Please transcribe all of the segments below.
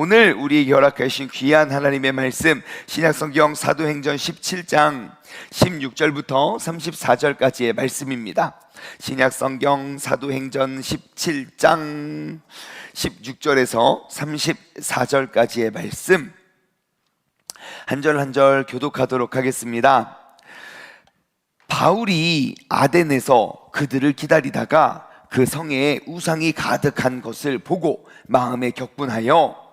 오늘 우리에게 허락하신 귀한 하나님의 말씀 신약성경 사도행전 17장 16절부터 34절까지의 말씀입니다. 신약성경 사도행전 17장 16절에서 34절까지의 말씀 한 절 한 절 교독하도록 하겠습니다. 바울이 아덴에서 그들을 기다리다가 그 성에 우상이 가득한 것을 보고 마음에 격분하여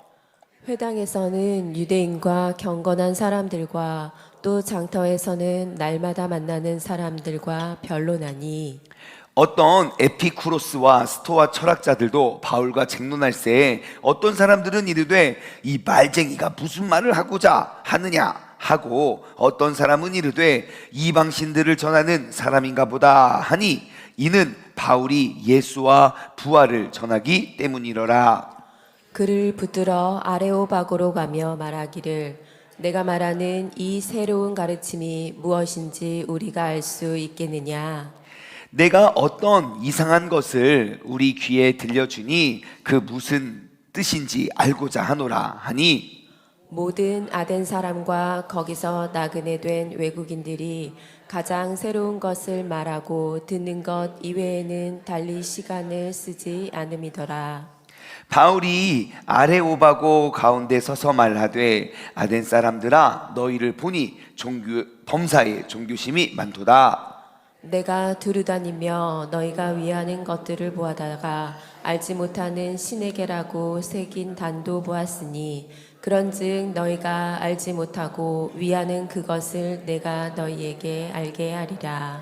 회당에서는 유대인과 경건한 사람들과 또 장터에서는 날마다 만나는 사람들과 변론하니 어떤 에피쿠로스와 스토아 철학자들도 바울과 쟁론할새 어떤 사람들은 이르되 이 말쟁이가 무슨 말을 하고자 하느냐 하고 어떤 사람은 이르되 이방신들을 전하는 사람인가 보다 하니 이는 바울이 예수와 부활을 전하기 때문이러라 그를 붙들어 아레오바고로 가며 말하기를 내가 말하는 이 새로운 가르침이 무엇인지 우리가 알 수 있겠느냐 내가 어떤 이상한 것을 우리 귀에 들려주니 그 무슨 뜻인지 알고자 하노라 하니 모든 아덴 사람과 거기서 나그네 된 외국인들이 가장 새로운 것을 말하고 듣는 것 이외에는 달리 시간을 쓰지 않음이더라. 바울이 아레오바고 가운데 서서 말하되 아덴 사람들아 너희를 보니 종교 범사에 종교심이 많도다 내가 두루다니며 너희가 위하는 것들을 보아다가 알지 못하는 신에게라고 새긴 단도 보았으니 그런즉 너희가 알지 못하고 위하는 그것을 내가 너희에게 알게 하리라.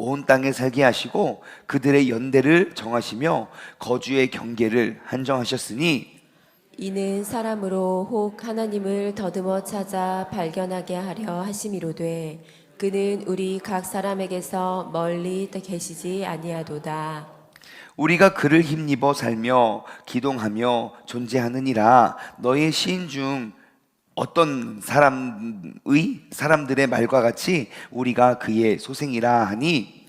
온 땅에 살게 하시고 그들의 연대를 정하시며 거주의 경계를 한정하셨으니 이는 사람으로 혹 하나님을 더듬어 찾아 발견하게 하려 하심이로되 그는 우리 각 사람에게서 멀리 계시지 아니하도다. 우리가 그를 힘입어 살며 기동하며 존재하느니라 너의 시인 중 어떤 사람의 사람들의 말과 같이 우리가 그의 소생이라 하니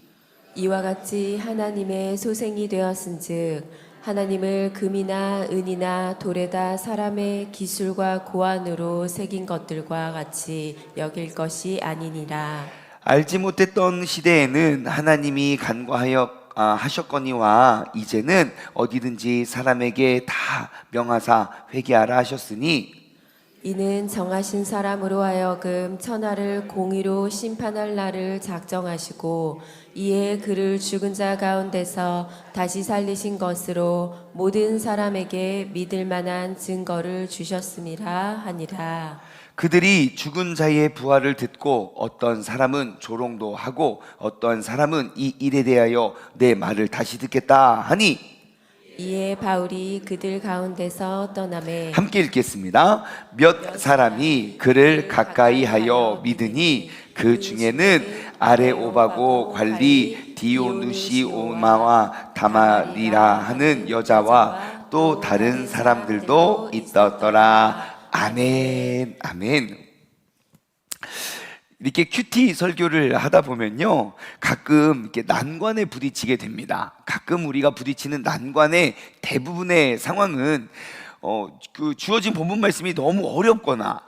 이와 같이 하나님의 소생이 되었은즉 하나님을 금이나 은이나 돌에다 사람의 기술과 고안으로 새긴 것들과 같이 여길 것이 아니니라. 알지 못했던 시대에는 하나님이 간과하여 아, 하셨거니와 이제는 어디든지 사람에게 다 명하사 회개하라 하셨으니 이는 정하신 사람으로 하여금 천하를 공의로 심판할 날을 작정하시고 이에 그를 죽은 자 가운데서 다시 살리신 것으로 모든 사람에게 믿을 만한 증거를 주셨음이라 하니라. 그들이 죽은 자의 부활을 듣고 어떤 사람은 조롱도 하고 어떤 사람은 이 일에 대하여 내 말을 다시 듣겠다 하니 이에 바울이 그들 가운데서 떠남에 함께 읽겠습니다. 몇 사람이 그를 가까이 하여 믿으니 그 중에는 아레오바고 관리 디오누시오마와 다마리라 하는 여자와 또 다른 사람들도 있었더라. 아멘, 아멘. 이렇게 큐티 설교를 하다 보면요, 가끔 이렇게 난관에 부딪히게 됩니다. 가끔 우리가 부딪히는 난관의 대부분의 상황은 어, 그 주어진 본문 말씀이 너무 어렵거나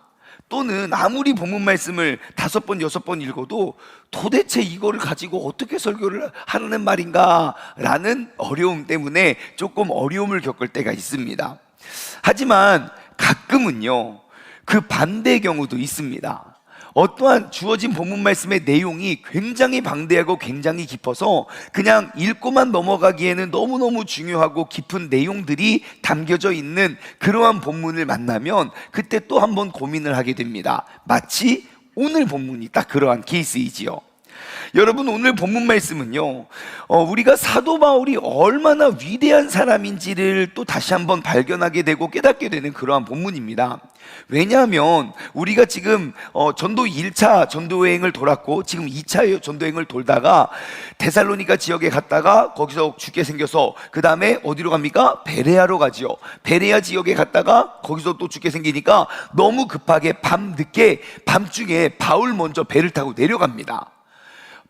또는 아무리 본문 말씀을 다섯 번, 여섯 번 읽어도 도대체 이거를 가지고 어떻게 설교를 하는 말인가 라는 어려움 때문에 조금 어려움을 겪을 때가 있습니다. 하지만 가끔은요, 그 반대의 경우도 있습니다. 어떠한 주어진 본문 말씀의 내용이 굉장히 방대하고 굉장히 깊어서 그냥 읽고만 넘어가기에는 너무너무 중요하고 깊은 내용들이 담겨져 있는 그러한 본문을 만나면 그때 또 한 번 고민을 하게 됩니다. 마치 오늘 본문이 딱 그러한 케이스이지요. 여러분 오늘 본문 말씀은요, 어, 우리가 사도 바울이 얼마나 위대한 사람인지를 또 다시 한번 발견하게 되고 깨닫게 되는 그러한 본문입니다. 왜냐하면 우리가 지금 어, 전도 1차 전도 여행을 돌았고 지금 2차 전도 여행을 돌다가 데살로니가 지역에 갔다가 거기서 죽게 생겨서 그 다음에 어디로 갑니까? 베레아로 가지요. 베레아 지역에 갔다가 거기서 또 죽게 생기니까 너무 급하게 밤 늦게 밤중에 바울 먼저 배를 타고 내려갑니다.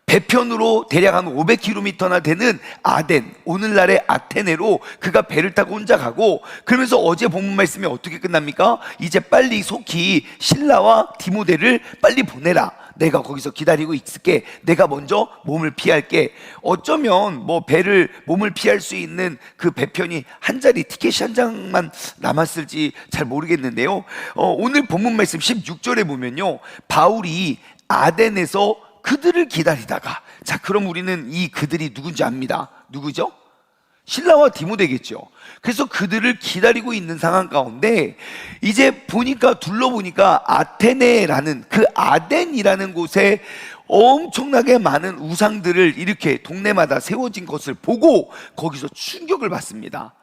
배편으로 대략 한 500km나 되는 아덴, 오늘날의 아테네로 그가 배를 타고 혼자 가고 그러면서 어제 본문 말씀이 어떻게 끝납니까? 이제 빨리 속히 신라와 디모데를 빨리 보내라. 내가 거기서 기다리고 있을게. 내가 먼저 몸을 피할게. 어쩌면 뭐 배를 몸을 피할 수 있는 그 배편이 한 자리 티켓이 한 장만 남았을지 잘 모르겠는데요. 어, 오늘 본문 말씀 16절에 보면요. 바울이 아덴에서 그들을 기다리다가 자 그럼 우리는 이 그들이 누군지 압니다. 누구죠? 신라와 디모데겠죠. 그래서 그들을 기다리고 있는 상황 가운데 이제 보니까 둘러보니까 아테네라는 그 아덴이라는 곳에 엄청나게 많은 우상들을 이렇게 동네마다 세워진 것을 보고 거기서 충격을 받습니다.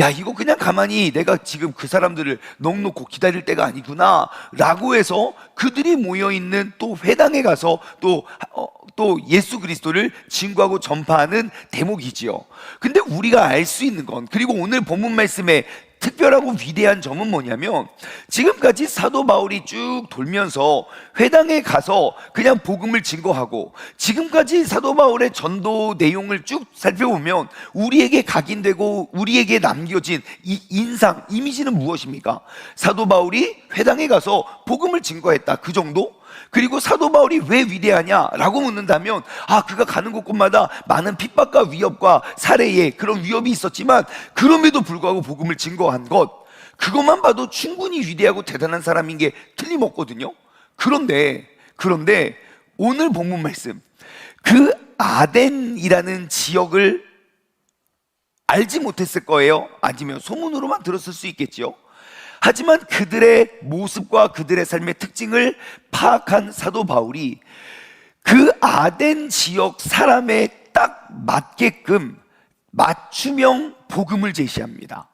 야, 이거 그냥 가만히 내가 지금 그 사람들을 넉넉고 기다릴 때가 아니구나. 라고 해서 그들이 모여있는 또 회당에 가서 또, 어, 또 예수 그리스도를 증거하고 전파하는 대목이지요. 근데 우리가 알 수 있는 건, 그리고 오늘 본문 말씀에 특별하고 위대한 점은 뭐냐면 지금까지 사도 바울이 쭉 돌면서 회당에 가서 그냥 복음을 증거하고 지금까지 사도 바울의 전도 내용을 쭉 살펴보면 우리에게 각인되고 우리에게 남겨진 이 인상 이미지는 무엇입니까? 사도 바울이 회당에 가서 복음을 증거했다 그 정도? 그리고 사도 바울이 왜 위대하냐라고 묻는다면 아 그가 가는 곳곳마다 많은 핍박과 위협과 살해에 그런 위협이 있었지만 그럼에도 불구하고 복음을 증거한 것 그것만 봐도 충분히 위대하고 대단한 사람인 게 틀림없거든요. 그런데 그런데 오늘 본문 말씀 그 아덴이라는 지역을 알지 못했을 거예요. 아니면 소문으로만 들었을 수 있겠지요. 하지만 그들의 모습과 그들의 삶의 특징을 파악한 사도 바울이 그 아덴 지역 사람에 딱 맞게끔 맞춤형 복음을 제시합니다.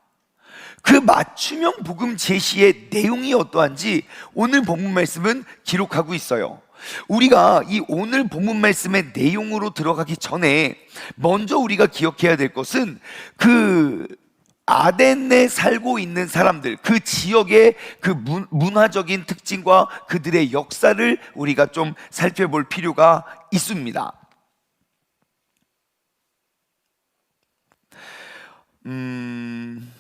그 맞춤형 복음 제시의 내용이 어떠한지 오늘 본문 말씀은 기록하고 있어요. 우리가 이 오늘 본문 말씀의 내용으로 들어가기 전에 먼저 우리가 기억해야 될 것은 그 아덴에 살고 있는 사람들, 그 지역의 그 문, 문화적인 특징과 그들의 역사를 우리가 좀 살펴볼 필요가 있습니다. 음,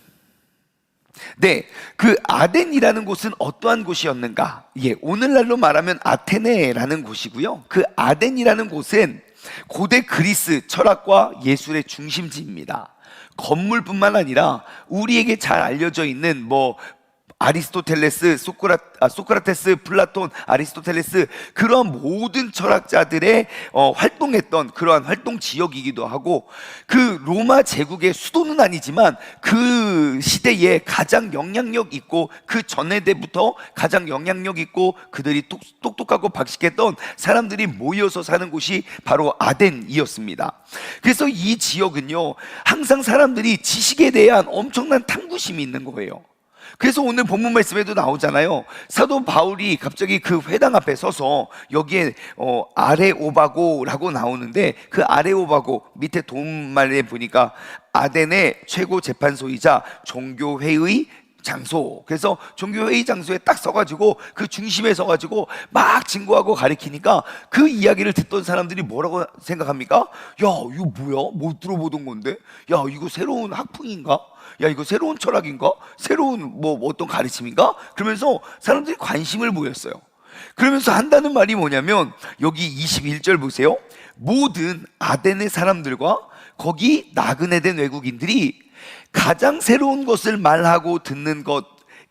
네, 그 아덴이라는 곳은 어떠한 곳이었는가? 예, 오늘날로 말하면 아테네라는 곳이고요. 그 아덴이라는 곳은 고대 그리스 철학과 예술의 중심지입니다. 건물뿐만 아니라 우리에게 잘 알려져 있는 뭐 아리스토텔레스, 소크라, 아, 소크라테스, 플라톤, 아리스토텔레스 그러한 모든 철학자들의 어, 활동했던 그러한 활동 지역이기도 하고 그 로마 제국의 수도는 아니지만 그 시대에 가장 영향력 있고 그 전에 때부터 가장 영향력 있고 그들이 똑, 똑똑하고 박식했던 사람들이 모여서 사는 곳이 바로 아덴이었습니다. 그래서 이 지역은요 항상 사람들이 지식에 대한 엄청난 탐구심이 있는 거예요. 그래서 오늘 본문 말씀에도 나오잖아요. 사도 바울이 갑자기 그 회당 앞에 서서 여기에 어, 아레오바고라고 나오는데 그 아레오바고 밑에 도움말에 보니까 아덴의 최고 재판소이자 종교회의 장소. 그래서 종교회의 장소에 딱 서가지고 그 중심에 서가지고 막 증거하고 가리키니까 그 이야기를 듣던 사람들이 뭐라고 생각합니까? 야, 이거 뭐야? 못 들어보던 건데? 야, 이거 새로운 학풍인가? 야, 이거 새로운 철학인가? 새로운 뭐 어떤 가르침인가? 그러면서 사람들이 관심을 보였어요. 그러면서 한다는 말이 뭐냐면 여기 21절 보세요. 모든 아덴의 사람들과 거기 나그네 된 외국인들이 가장 새로운 것을 말하고 듣는 것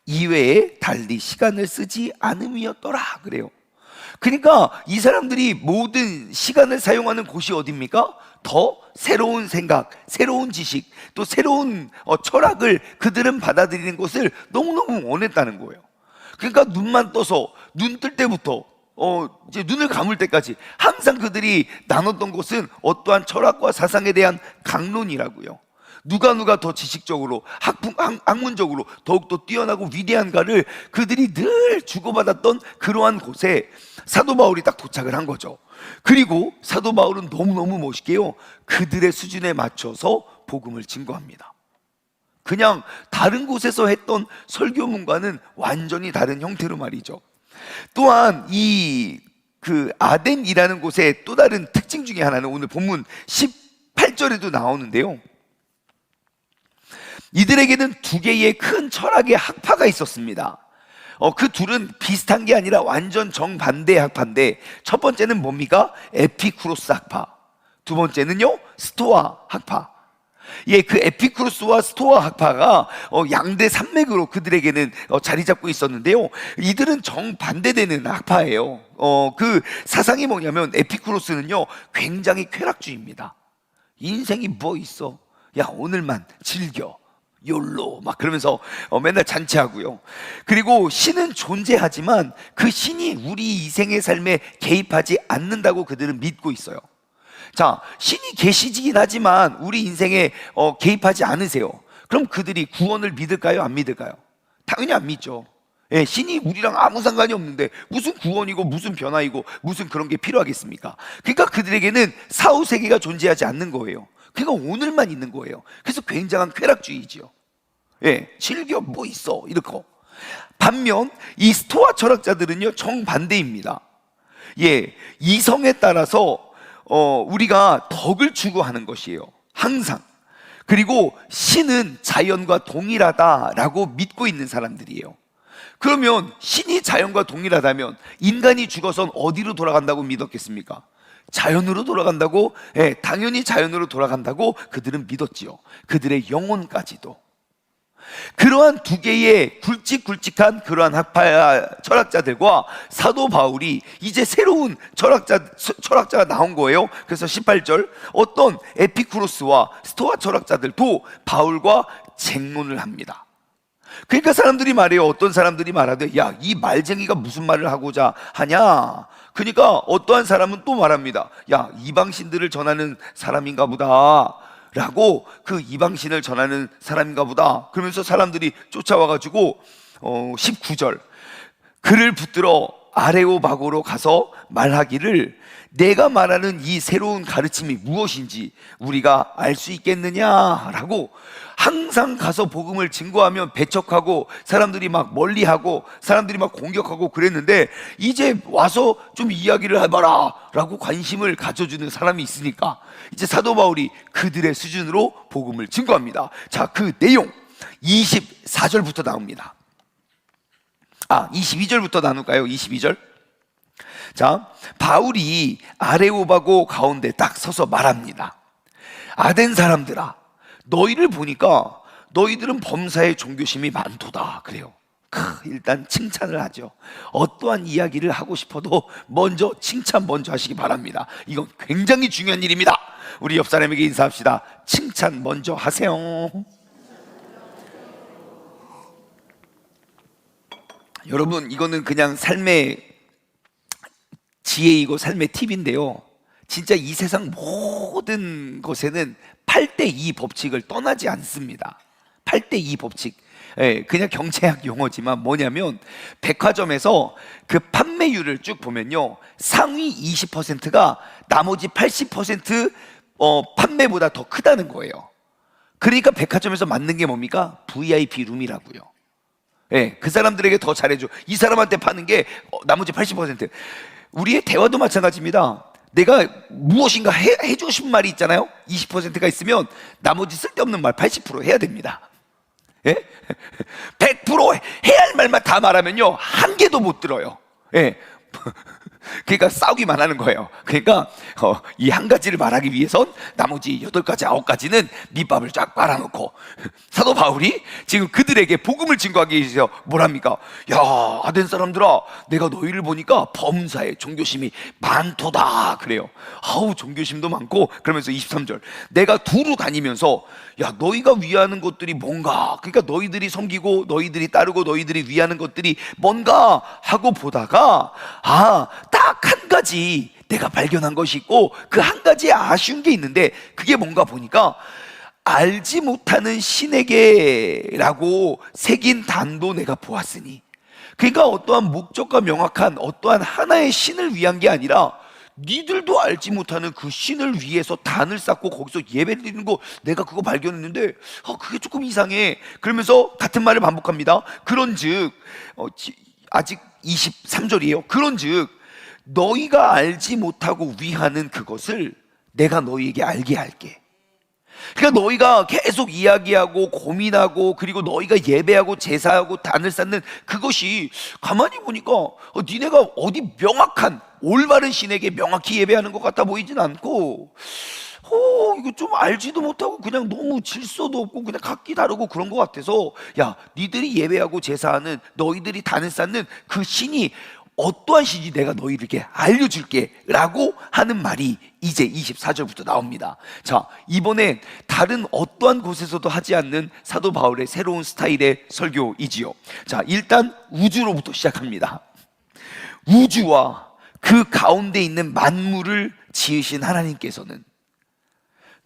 이외에 달리 시간을 쓰지 않음이었더라 그래요. 그러니까 이 사람들이 모든 시간을 사용하는 곳이 어디입니까? 더 새로운 생각, 새로운 지식, 또 새로운 어, 철학을 그들은 받아들이는 것을 너무너무 원했다는 거예요. 그러니까 눈만 떠서 눈 뜰 때부터 어, 이제 눈을 감을 때까지 항상 그들이 나눴던 것은 어떠한 철학과 사상에 대한 강론이라고요. 누가 누가 더 지식적으로 학문, 학, 학문적으로 더욱더 뛰어나고 위대한가를 그들이 늘 주고받았던 그러한 곳에 사도 바울이 딱 도착을 한 거죠. 그리고 사도 바울은 너무너무 멋있게요. 그들의 수준에 맞춰서 복음을 증거합니다. 그냥 다른 곳에서 했던 설교문과는 완전히 다른 형태로 말이죠. 또한 이 그 아덴이라는 곳의 또 다른 특징 중에 하나는 오늘 본문 18절에도 나오는데요. 이들에게는 두 개의 큰 철학의 학파가 있었습니다. 어, 그 둘은 비슷한 게 아니라 완전 정반대의 학파인데 첫 번째는 뭡니까? 에피쿠로스 학파. 두 번째는요, 스토아 학파. 예, 그 에피쿠로스와 스토아 학파가 어, 양대 산맥으로 그들에게는 어, 자리 잡고 있었는데요. 이들은 정반대되는 학파예요. 어, 그 사상이 뭐냐면 에피쿠로스는요, 굉장히 쾌락주의입니다. 인생이 뭐 있어? 야, 오늘만 즐겨. 욜로 막 그러면서 어, 맨날 잔치하고요. 그리고 신은 존재하지만 그 신이 우리 이생의 삶에 개입하지 않는다고 그들은 믿고 있어요. 자, 신이 계시긴 하지만 우리 인생에 어, 개입하지 않으세요. 그럼 그들이 구원을 믿을까요? 안 믿을까요? 당연히 안 믿죠. 예, 신이 우리랑 아무 상관이 없는데 무슨 구원이고 무슨 변화이고 무슨 그런 게 필요하겠습니까? 그러니까 그들에게는 사후 세계가 존재하지 않는 거예요. 그러니까 오늘만 있는 거예요. 그래서 굉장한 쾌락주의지요. 예, 즐겨 뭐 있어 이렇게. 반면 이 스토아 철학자들은요 정반대입니다. 예, 이성에 따라서 어, 우리가 덕을 추구하는 것이에요. 항상. 그리고 신은 자연과 동일하다라고 믿고 있는 사람들이에요. 그러면 신이 자연과 동일하다면 인간이 죽어선 어디로 돌아간다고 믿었겠습니까? 자연으로 돌아간다고? 예, 당연히 자연으로 돌아간다고 그들은 믿었지요. 그들의 영혼까지도. 그러한 두 개의 굵직굵직한 그러한 학파 철학자들과 사도 바울이 이제 새로운 철학자 철학자가 나온 거예요. 그래서 18절 어떤 에피쿠로스와 스토아 철학자들도 바울과 쟁론을 합니다. 그러니까 사람들이 말해요. 어떤 사람들이 말하되 야, 이 말쟁이가 무슨 말을 하고자 하냐? 그러니까 어떠한 사람은 또 말합니다. 야, 이방신들을 전하는 사람인가 보다. 라고 그 이방신을 전하는 사람인가 보다. 그러면서 사람들이 쫓아와 가지고 어 19절 그를 붙들어 아레오바고로 가서 말하기를 내가 말하는 이 새로운 가르침이 무엇인지 우리가 알 수 있겠느냐라고 항상 가서 복음을 증거하면 배척하고 사람들이 막 멀리하고 사람들이 막 공격하고 그랬는데 이제 와서 좀 이야기를 해봐라라고 관심을 가져주는 사람이 있으니까 이제 사도 바울이 그들의 수준으로 복음을 증거합니다. 자, 그 내용 24절부터 나옵니다. 아, 22절부터 나눌까요? 22절. 자, 바울이 아레오바고 가운데 딱 서서 말합니다. 아덴 사람들아, 너희를 보니까 너희들은 범사의 종교심이 많도다. 그래요. 크, 일단 칭찬을 하죠. 어떠한 이야기를 하고 싶어도 먼저 칭찬 먼저 하시기 바랍니다. 이건 굉장히 중요한 일입니다. 우리 옆 사람에게 인사합시다. 칭찬 먼저 하세요. 여러분, 이거는 그냥 삶의 지혜이고 삶의 팁인데요. 진짜 이 세상 모든 것에는 8대 2 법칙을 떠나지 않습니다. 8대 2 법칙. 예, 그냥 경제학 용어지만 뭐냐면 백화점에서 그 판매율을 쭉 보면요. 상위 20%가 나머지 80% 어, 판매보다 더 크다는 거예요. 그러니까 백화점에서 맞는 게 뭡니까? VIP 룸이라고요. 예, 그 사람들에게 더 잘해줘. 이 사람한테 파는 게 어, 나머지 80%. 우리의 대화도 마찬가지입니다. 내가 무엇인가 해, 해주고 싶은 말이 있잖아요. 20%가 있으면 나머지 쓸데없는 말 80% 해야 됩니다. 예? 100% 해야 할 말만 다 말하면요. 한 개도 못 들어요. 예. 그러니까 싸우기만 하는 거예요. 그러니까 이한 가지를 말하기 위해선 나머지 여덟 가지 아홉 가지는 밑밥을 쫙 빨아놓고 사도 바울이 지금 그들에게 복음을 증거하기 위해서 뭐랍니까? 야 아덴 사람들아, 내가 너희를 보니까 범사에 종교심이 많도다 그래요. 아우 종교심도 많고 그러면서 23절 내가 두루 다니면서 야 너희가 위하는 것들이 뭔가 그러니까 너희들이 섬기고 너희들이 따르고 너희들이 위하는 것들이 뭔가 하고 보다가 아딱 한 가지 내가 발견한 것이 있고 그 한 가지 아쉬운 게 있는데 그게 뭔가 보니까 알지 못하는 신에게라고 새긴 단도 내가 보았으니. 그러니까 어떠한 목적과 명확한 어떠한 하나의 신을 위한 게 아니라 니들도 알지 못하는 그 신을 위해서 단을 쌓고 거기서 예배를 드리는 거 내가 그거 발견했는데 어, 그게 조금 이상해. 그러면서 같은 말을 반복합니다. 그런즉 어, 지- 아직 23절이에요. 그런즉 너희가 알지 못하고 위하는 그것을 내가 너희에게 알게 할게. 그러니까 너희가 계속 이야기하고 고민하고 그리고 너희가 예배하고 제사하고 단을 쌓는 그것이 가만히 보니까 어, 니네가 어디 명확한 올바른 신에게 명확히 예배하는 것 같아 보이진 않고 어 이거 좀 알지도 못하고 그냥 너무 질서도 없고 그냥 각기 다르고 그런 것 같아서 야 니들이 예배하고 제사하는 너희들이 단을 쌓는 그 신이 어떠한 신이 내가 너희들에게 알려줄게 라고 하는 말이 이제 24절부터 나옵니다. 자, 이번엔 다른 어떠한 곳에서도 하지 않는 사도 바울의 새로운 스타일의 설교이지요. 자, 일단 우주로부터 시작합니다. 우주와 그 가운데 있는 만물을 지으신 하나님께서는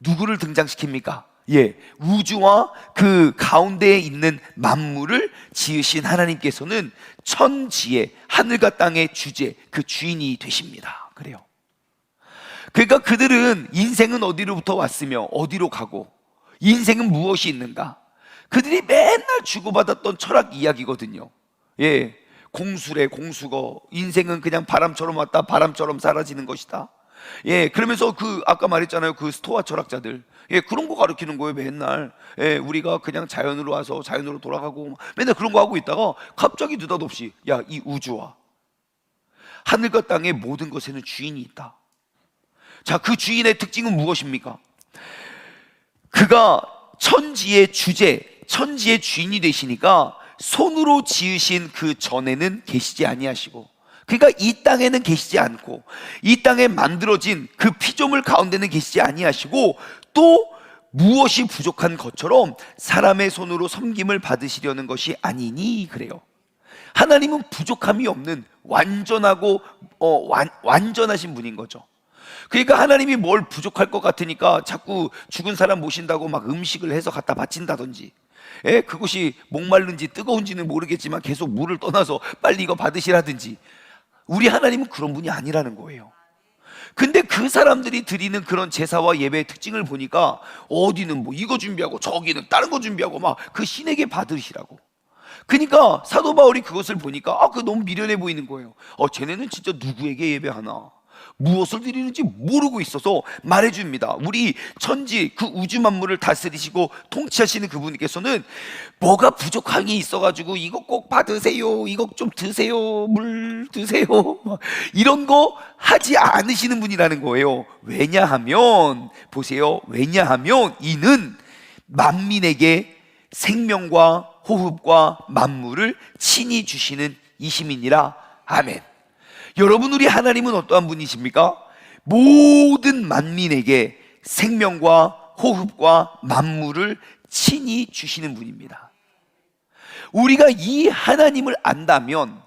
누구를 등장시킵니까? 예, 우주와 그 가운데에 있는 만물을 지으신 하나님께서는 천지의 하늘과 땅의 주제, 그 주인이 되십니다. 그래요. 그러니까 그들은 인생은 어디로부터 왔으며 어디로 가고 인생은 무엇이 있는가? 그들이 맨날 주고받았던 철학 이야기거든요. 예. 공수래 공수거 인생은 그냥 바람처럼 왔다 바람처럼 사라지는 것이다. 예, 그러면서 그 아까 말했잖아요. 그 스토아 철학자들. 예, 그런 거 가르치는 거예요, 맨날. 예, 우리가 그냥 자연으로 와서 자연으로 돌아가고 맨날 그런 거 하고 있다가 갑자기 느닷없이 야, 이 우주와 하늘과 땅의 모든 것에는 주인이 있다. 자, 그 주인의 특징은 무엇입니까? 그가 천지의 주제, 천지의 주인이 되시니까 손으로 지으신 그 전에는 계시지 아니하시고 그러니까 이 땅에는 계시지 않고 이 땅에 만들어진 그 피조물 가운데는 계시지 아니하시고 또 무엇이 부족한 것처럼 사람의 손으로 섬김을 받으시려는 것이 아니니 그래요. 하나님은 부족함이 없는 완전하고 어, 완, 완전하신 분인 거죠. 그러니까 하나님이 뭘 부족할 것 같으니까 자꾸 죽은 사람 모신다고 막 음식을 해서 갖다 바친다든지 예, 그것이 목말른지 뜨거운지는 모르겠지만 계속 물을 떠나서 빨리 이거 받으시라든지 우리 하나님은 그런 분이 아니라는 거예요. 근데 그 사람들이 드리는 그런 제사와 예배의 특징을 보니까 어디는 뭐 이거 준비하고 저기는 다른 거 준비하고 막 그 신에게 받으시라고. 그러니까 사도 바울이 그것을 보니까 아, 그 너무 미련해 보이는 거예요. 어, 쟤네는 진짜 누구에게 예배하나? 무엇을 드리는지 모르고 있어서 말해줍니다. 우리 천지 그 우주 만물을 다스리시고 통치하시는 그분께서는 뭐가 부족함이 있어가지고 이거 꼭 받으세요. 이거 좀 드세요. 물 드세요. 막 이런 거 하지 않으시는 분이라는 거예요. 왜냐하면 보세요. 왜냐하면 이는 만민에게 생명과 호흡과 만물을 친히 주시는 이심이니라. 아멘. 여러분 우리 하나님은 어떠한 분이십니까? 모든 만민에게 생명과 호흡과 만물을 친히 주시는 분입니다. 우리가 이 하나님을 안다면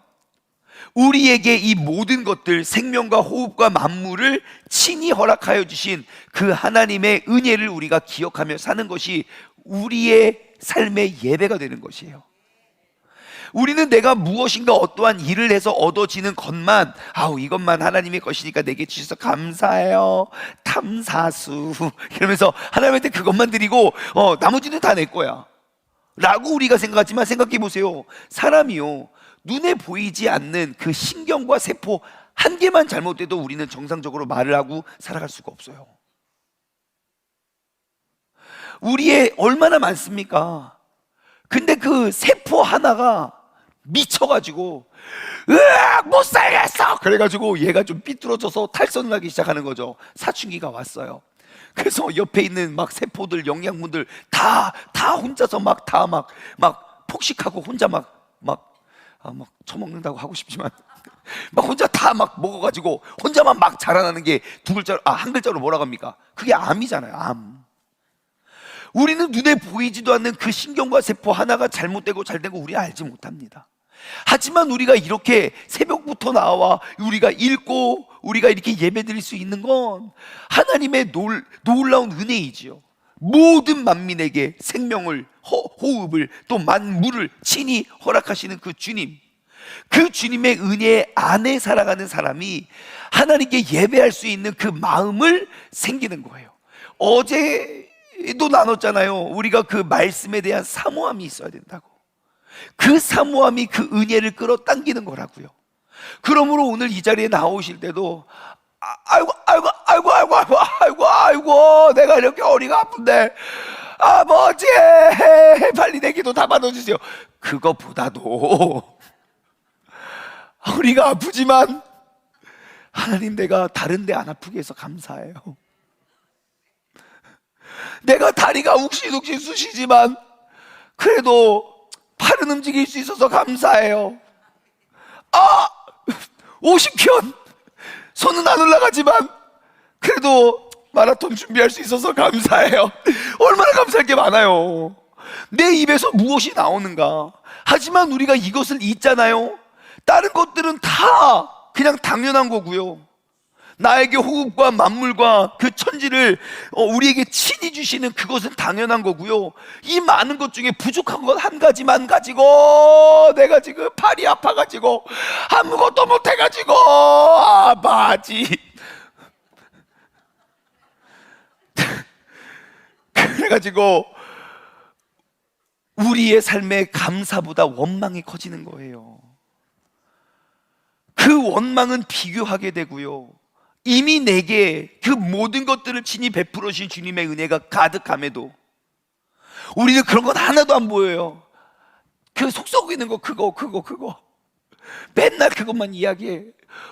우리에게 이 모든 것들 생명과 호흡과 만물을 친히 허락하여 주신 그 하나님의 은혜를 우리가 기억하며 사는 것이 우리의 삶의 예배가 되는 것이에요. 우리는 내가 무엇인가 어떠한 일을 해서 얻어지는 것만 아우 이것만 하나님의 것이니까 내게 주셔서 감사해요. 탐사수. 이러면서 하나님한테 그것만 드리고 어 나머지는 다 내 거야. 라고 우리가 생각하지만 생각해 보세요. 사람이요 눈에 보이지 않는 그 신경과 세포 한 개만 잘못돼도 우리는 정상적으로 말을 하고 살아갈 수가 없어요. 우리의 얼마나 많습니까? 근데 그 세포 하나가 미쳐가지고 으악 못 살겠어 그래가지고 얘가 좀 삐뚤어져서 탈선을 하기 시작하는 거죠 사춘기가 왔어요 그래서 옆에 있는 막 세포들 영양분들 다 다 혼자서 막 다 막 막 폭식하고 혼자 막막 아, 막 처먹는다고 하고 싶지만 막 혼자 다 막 먹어가지고 혼자만 막 자라나는 게 두 글자로 아 한 글자로 뭐라고 합니까? 그게 암이잖아요 암 우리는 눈에 보이지도 않는 그 신경과 세포 하나가 잘못되고 잘 되고 우리 알지 못합니다. 하지만 우리가 이렇게 새벽부터 나와 우리가 읽고 우리가 이렇게 예배 드릴 수 있는 건 하나님의 놀, 놀라운 은혜이지요. 모든 만민에게 생명을, 허, 호흡을, 또 만물을 친히 허락하시는 그 주님. 그 주님의 은혜 안에 살아가는 사람이 하나님께 예배할 수 있는 그 마음을 생기는 거예요. 어제도 나눴잖아요. 우리가 그 말씀에 대한 사모함이 있어야 된다고. 그 사모함이 그 은혜를 끌어당기는 거라고요. 그러므로 오늘 이 자리에 나오실 때도 아, 아이고 아이고 아이고 아이고 아이고 아이고 아이고 내가 이렇게 어리가 아픈데 아버지 빨리 내 기도 다 받아주세요. 그거보다도 허리가 아프지만 하나님 내가 다른 데 안 아프게 해서 감사해요. 내가 다리가 욱신욱신 쑤시지만 그래도 팔은 움직일 수 있어서 감사해요. 아! 50편! 손은 안 올라가지만 그래도 마라톤 준비할 수 있어서 감사해요. 얼마나 감사할 게 많아요. 내 입에서 무엇이 나오는가? 하지만 우리가 이것을 잊잖아요. 다른 것들은 다 그냥 당연한 거고요. 나에게 호흡과 만물과 그 천지를 어, 우리에게 친히 주시는 그것은 당연한 거고요. 이 많은 것 중에 부족한 것 한 가지만 가지고 내가 지금 팔이 아파가지고 아무것도 못해가지고 아바지. 그래가지고 우리의 삶의 감사보다 원망이 커지는 거예요. 그 원망은 비교하게 되고요. 이미 내게 그 모든 것들을 친히 베풀어 주신 주님의 은혜가 가득함에도 우리는 그런 건 하나도 안 보여요. 그속 썩고 있는 거 그거 그거 그거 맨날 그것만 이야기해.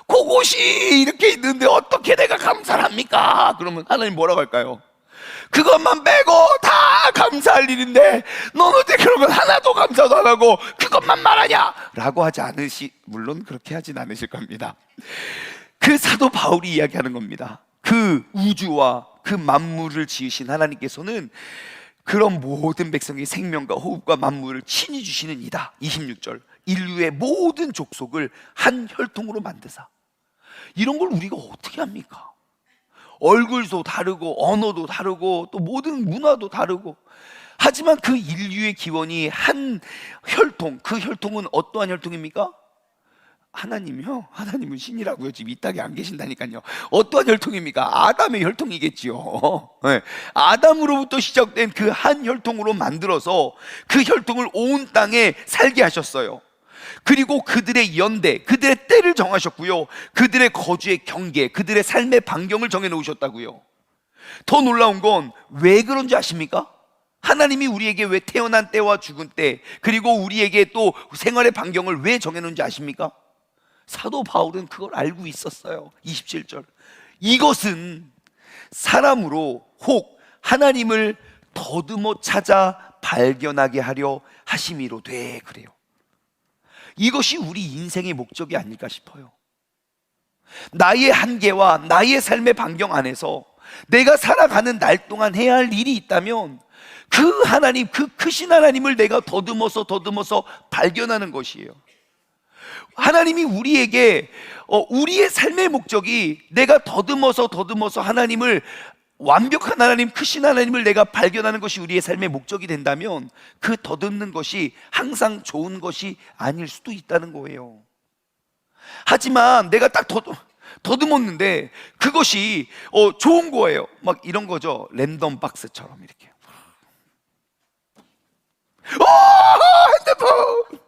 그것이 이렇게 있는데 어떻게 내가 감사를 합니까? 그러면 하나님 뭐라고 할까요? 그것만 빼고 다 감사할 일인데 너는 어떻게 그런 건 하나도 감사도 안 하고 그것만 말하냐? 라고 하지 않으시 물론 그렇게 하진 않으실 겁니다. 그 사도 바울이 이야기하는 겁니다. 그 우주와 그 만물을 지으신 하나님께서는 그런 모든 백성의 생명과 호흡과 만물을 친히 주시는 이다. 26절. 인류의 모든 족속을 한 혈통으로 만드사. 이런 걸 우리가 어떻게 합니까? 얼굴도 다르고 언어도 다르고 또 모든 문화도 다르고 하지만 그 인류의 기원이 한 혈통, 그 혈통은 어떠한 혈통입니까? 하나님이요? 하나님은 신이라고요. 지금 이 땅에 안 계신다니까요. 어떠한 혈통입니까? 아담의 혈통이겠지요. 네. 아담으로부터 시작된 그 한 혈통으로 만들어서 그 혈통을 온 땅에 살게 하셨어요. 그리고 그들의 연대, 그들의 때를 정하셨고요. 그들의 거주의 경계, 그들의 삶의 반경을 정해 놓으셨다고요. 더 놀라운 건 왜 그런지 아십니까? 하나님이 우리에게 왜 태어난 때와 죽은 때, 그리고 우리에게 또 생활의 반경을 왜 정해 놓은지 아십니까? 사도 바울은 그걸 알고 있었어요. 27절. 이것은 사람으로 혹 하나님을 더듬어 찾아 발견하게 하려 하심이로 돼. 그래요. 이것이 우리 인생의 목적이 아닐까 싶어요. 나의 한계와 나의 삶의 반경 안에서 내가 살아가는 날 동안 해야 할 일이 있다면 그 하나님, 그 크신 하나님을 내가 더듬어서 더듬어서 발견하는 것이에요. 하나님이 우리에게 어, 우리의 삶의 목적이 내가 더듬어서 더듬어서 하나님을 완벽한 하나님, 크신 하나님을 내가 발견하는 것이 우리의 삶의 목적이 된다면 그 더듬는 것이 항상 좋은 것이 아닐 수도 있다는 거예요. 하지만 내가 딱 더, 더듬었는데 그것이 어, 좋은 거예요. 막 이런 거죠. 랜덤 박스처럼 이렇게. 오! 핸드폰!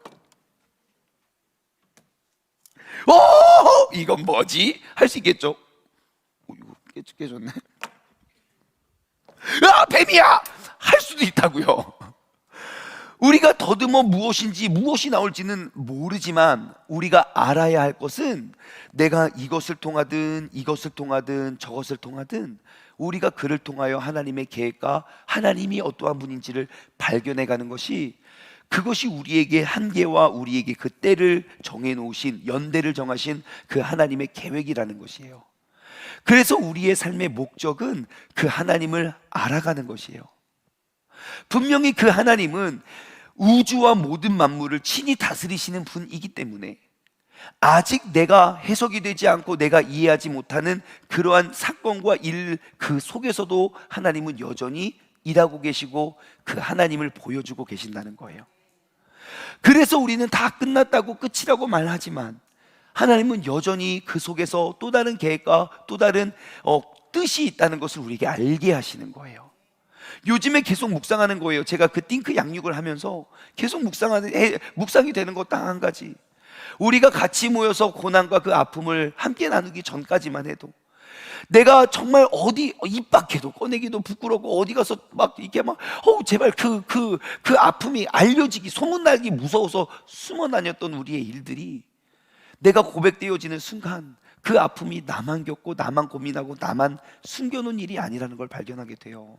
오! 이건 뭐지? 할 수 있겠죠? 오, 이거 깨, 깨졌네. 아, 뱀이야! 할 수도 있다고요. 우리가 더듬어 무엇인지 무엇이 나올지는 모르지만 우리가 알아야 할 것은 내가 이것을 통하든 이것을 통하든 저것을 통하든 우리가 그를 통하여 하나님의 계획과 하나님이 어떠한 분인지를 발견해 가는 것이 그것이 우리에게 한계와 우리에게 그 때를 정해 놓으신 연대를 정하신 그 하나님의 계획이라는 것이에요. 그래서 우리의 삶의 목적은 그 하나님을 알아가는 것이에요. 분명히 그 하나님은 우주와 모든 만물을 친히 다스리시는 분이기 때문에 아직 내가 해석이 되지 않고 내가 이해하지 못하는 그러한 사건과 일 그 속에서도 하나님은 여전히 일하고 계시고 그 하나님을 보여주고 계신다는 거예요. 그래서 우리는 다 끝났다고 끝이라고 말하지만 하나님은 여전히 그 속에서 또 다른 계획과 또 다른 어, 뜻이 있다는 것을 우리에게 알게 하시는 거예요. 요즘에 계속 묵상하는 거예요. 제가 그 띵크 양육을 하면서 계속 묵상하는 해- 묵상이 되는 것 딱 한 가지. 우리가 같이 모여서 고난과 그 아픔을 함께 나누기 전까지만 해도 내가 정말 어디 입 밖에도 꺼내기도 부끄럽고 어디 가서 막 이렇게 막 어우 제발 그그 그 아픔이 알려지기 소문나기 무서워서 숨어 다녔던 우리의 일들이 내가 고백되어지는 순간 그 아픔이 나만 겪고 나만 고민하고 나만 숨겨놓은 일이 아니라는 걸 발견하게 돼요.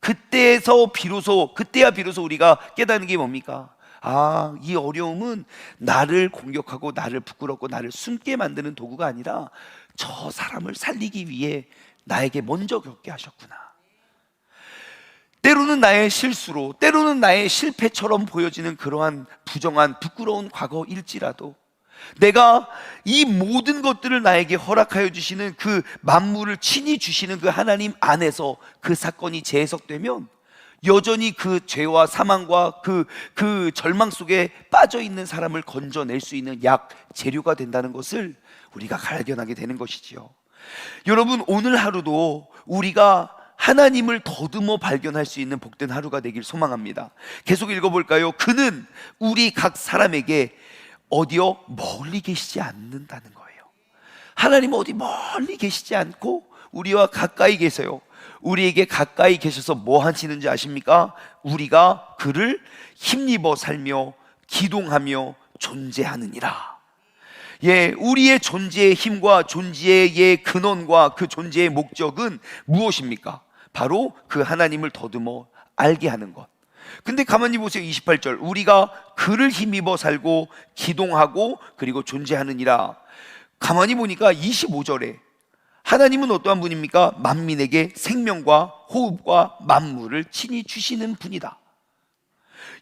그때에서 비로소 그때야 비로소 우리가 깨닫는 게 뭡니까? 아, 이 어려움은 나를 공격하고 나를 부끄럽고 나를 숨게 만드는 도구가 아니라 저 사람을 살리기 위해 나에게 먼저 겪게 하셨구나. 때로는 나의 실수로, 때로는 나의 실패처럼 보여지는 그러한 부정한 부끄러운 과거일지라도 내가 이 모든 것들을 나에게 허락하여 주시는 그 만물을 친히 주시는 그 하나님 안에서 그 사건이 재해석되면 여전히 그 죄와 사망과 그, 그 절망 속에 빠져 있는 사람을 건져낼 수 있는 약 재료가 된다는 것을 우리가 발견하게 되는 것이지요. 여러분, 오늘 하루도 우리가 하나님을 더듬어 발견할 수 있는 복된 하루가 되길 소망합니다. 계속 읽어볼까요? 그는 우리 각 사람에게 어디요? 멀리 계시지 않는다는 거예요. 하나님 어디 멀리 계시지 않고 우리와 가까이 계세요. 우리에게 가까이 계셔서 뭐 하시는지 아십니까? 우리가 그를 힘입어 살며 기동하며 존재하느니라. 예, 우리의 존재의 힘과 존재의 근원과 그 존재의 목적은 무엇입니까? 바로 그 하나님을 더듬어 알게 하는 것. 근데 가만히 보세요. 28절. 우리가 그를 힘입어 살고 기동하고 그리고 존재하느니라. 가만히 보니까 25절에 하나님은 어떠한 분입니까? 만민에게 생명과 호흡과 만물을 친히 주시는 분이다.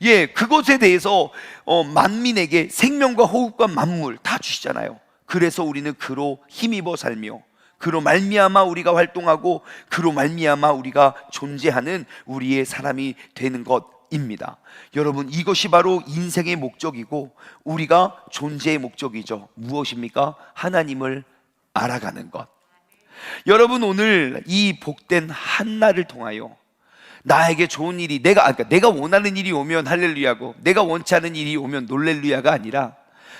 예, 그것에 대해서 어, 만민에게 생명과 호흡과 만물 다 주시잖아요. 그래서 우리는 그로 힘입어 살며 그로 말미암아 우리가 활동하고 그로 말미암아 우리가 존재하는 우리의 사람이 되는 것입니다. 여러분 이것이 바로 인생의 목적이고 우리가 존재의 목적이죠. 무엇입니까? 하나님을 알아가는 것. 여러분 오늘 이 복된 한 날을 통하여 나에게 좋은 일이 내가 아, 그러니까 내가 원하는 일이 오면 할렐루야고 내가 원치 않은 일이 오면 놀렐루야가 아니라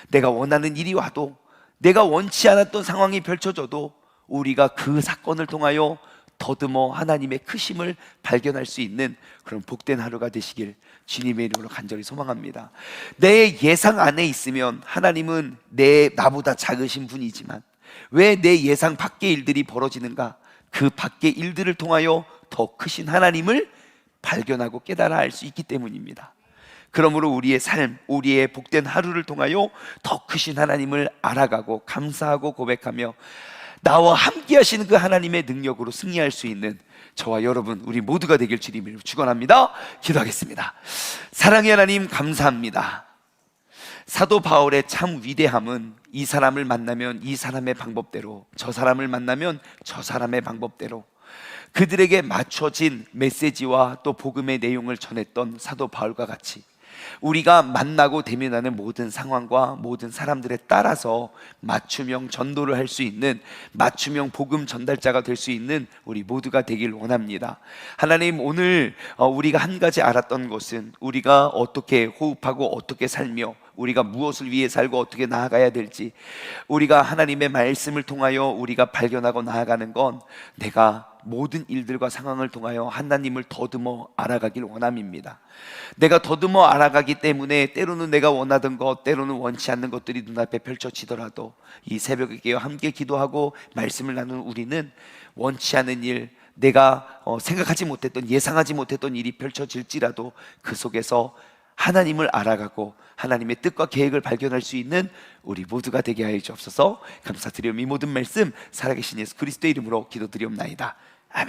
내가 원하는 일이 와도 내가 원치 않았던 상황이 펼쳐져도 우리가 그 사건을 통하여 더듬어 하나님의 크심을 발견할 수 있는 그런 복된 하루가 되시길 주님의 이름으로 간절히 소망합니다. 내 예상 안에 있으면 하나님은 내 나보다 작으신 분이지만 왜 내 예상 밖의 일들이 벌어지는가? 그 밖의 일들을 통하여 더 크신 하나님을 발견하고 깨달아 알 수 있기 때문입니다. 그러므로 우리의 삶, 우리의 복된 하루를 통하여 더 크신 하나님을 알아가고 감사하고 고백하며 나와 함께 하시는 그 하나님의 능력으로 승리할 수 있는 저와 여러분 우리 모두가 되길 주님을 축원합니다. 기도하겠습니다. 사랑의 하나님 감사합니다. 사도 바울의 참 위대함은 이 사람을 만나면 이 사람의 방법대로 저 사람을 만나면 저 사람의 방법대로. 그들에게 맞춰진 메시지와 또 복음의 내용을 전했던 사도 바울과 같이 우리가 만나고 대면하는 모든 상황과 모든 사람들에 따라서 맞춤형 전도를 할 수 있는 맞춤형 복음 전달자가 될 수 있는 우리 모두가 되길 원합니다. 하나님 오늘 어, 우리가 한 가지 알았던 것은 우리가 어떻게 호흡하고 어떻게 살며 우리가 무엇을 위해 살고 어떻게 나아가야 될지 우리가 하나님의 말씀을 통하여 우리가 발견하고 나아가는 건 내가 모든 일들과 상황을 통하여 하나님을 더듬어 알아가길 원함입니다. 내가 더듬어 알아가기 때문에 때로는 내가 원하던 것, 때로는 원치 않는 것들이 눈앞에 펼쳐지더라도 이 새벽에 함께 기도하고 말씀을 나누는 우리는 원치 않은 일, 내가 어, 생각하지 못했던 예상하지 못했던 일이 펼쳐질지라도 그 속에서 하나님을 알아가고 하나님의 뜻과 계획을 발견할 수 있는 우리 모두가 되게 하여 주옵소서. 감사드리며 이 모든 말씀 살아계신 예수 그리스도의 이름으로 기도드리옵나이다. 아멘